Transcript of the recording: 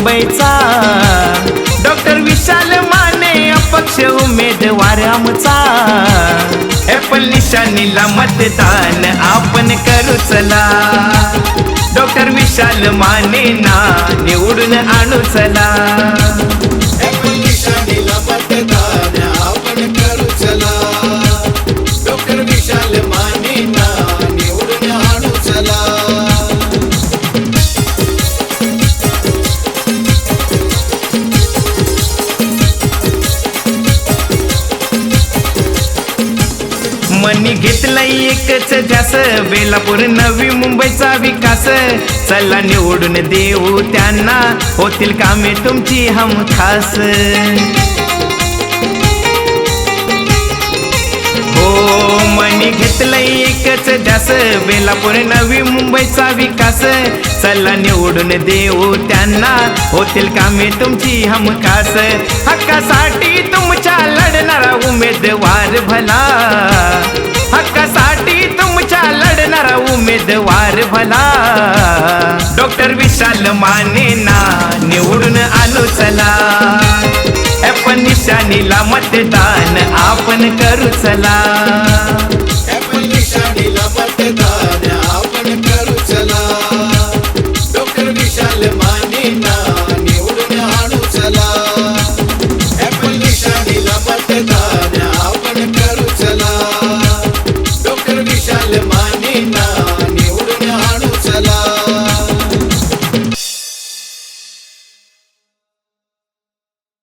मुंबईचा. डॉक्टर विशाल माने अपक्ष उमेदवार आमचा. एपल निशाणीला मतदान आपण करू चला. डॉक्टर विशाल माने ना निवडून आणू चला. मनी घेतलाय एकच ध्यास. बेलापूर नवी मुंबईचा विकास. चला निवडून देऊ त्यांना. होतील कामे तुमची हम खास. हो मनी घेतलंय एकच ध्यास. बेलापूर नवी मुंबईचा विकास. चला निवडून देऊ त्यांना. होतील कामे तुमची हम खास. हक्कासाठी तुमच्या लढणारा उमेदवार भला. उमेदवार भला. डॉक्टर विशाल माने ना निवडून आलो चला. आपण निशाणीला मतदान आपण करू चला.